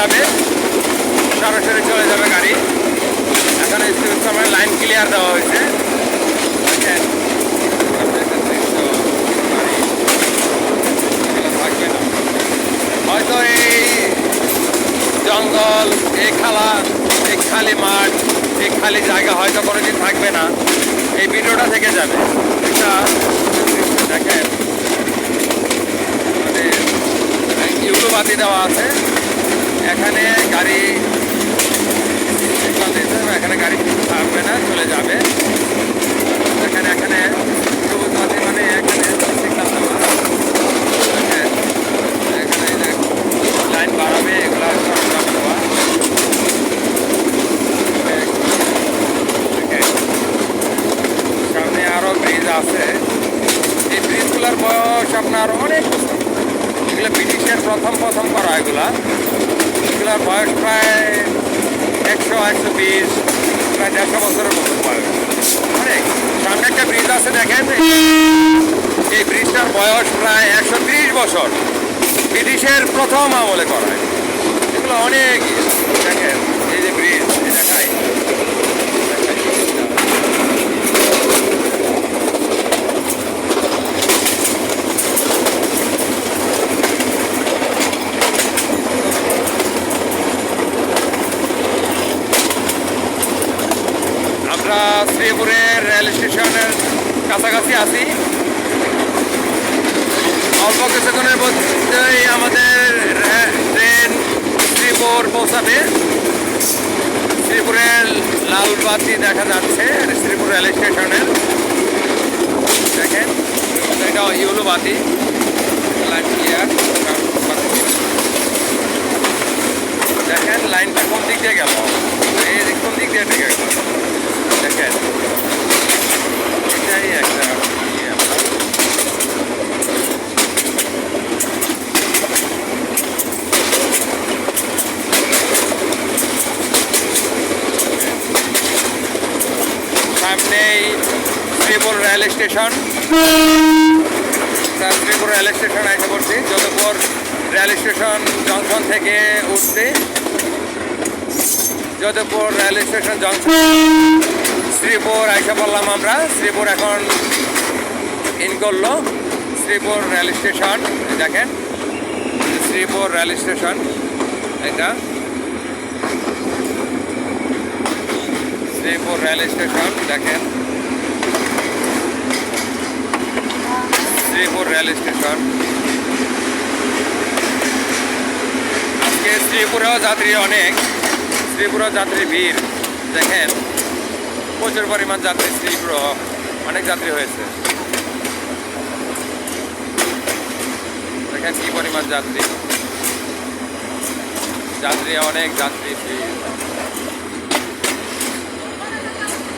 যাবে। সরাসরি চলে যাবে গাড়ি। এখন সময় লাইন ক্লিয়ার দেওয়া হয়েছে। হয়তো এই জঙ্গল, এই খালা, এই খালি মাঠ, এই খালি জায়গা হয়তো কোনো দিন থাকবে না। এই ভিডিওটা থেকে যাবে। এটা দেখেন মানে ইউটিউবাতি দেওয়া আছে। এখানে গাড়ি এখানে গাড়ি থাকবে না, চলে যাবে। এখানে এখানে মানে সামনে আরও ব্রিজ আছে। এই ব্রিজগুলোর আপনার অনেক এগুলো ব্রিটিশের প্রথম প্রথম করা এগুলা। এগুলোর বয়স প্রায় একশো একশো বিশ, প্রায় দেড়শো বছরের মতো বয়স। অনেক। সামনে একটা ব্রিজ আছে, দেখেন? এই ব্রিজটার বয়স প্রায় একশো ত্রিশ বছর। ব্রিটিশের প্রথম আমলে করা এগুলো অনেক। দেখেন, এই যে ব্রিজ এই আমরা শ্রীপুরের রেল স্টেশনের কাছাকাছি আছি। অল্প কিছুক্ষণের মধ্যেই আমাদের ট্রেন শ্রীপুর পৌঁছাবে। শ্রীপুরের লালবাতি দেখা যাচ্ছে শ্রীপুর রেল স্টেশনের। দেখেন, এটা ইউলো বাতি Sripur rail station. Sripur rail station এসে পড়ছি। যতপুর রেল স্টেশন জংশন থেকে উঠছি Jadavpur rail station junction Sripur আইসা বললাম আমরা। শ্রীপুর এখন ইন করল। শ্রীপুর রেল স্টেশন দেখেন। শ্রীপুর রেল স্টেশন এটা শ্রীপুর রেল স্টেশন, দেখেন। শ্রীপুর রেল স্টেশন আজকে শ্রীপুরেও যাত্রী অনেক। শ্রীপুরেও যাত্রী ভিড়। দেখেন, প্রচুর পরিমাণ যাত্রী শ্রীপুর অনেক যাত্রী হয়েছে। দেখেন কি পরিমাণ যাত্রী। যাত্রী অনেক, যাত্রী ভিড়।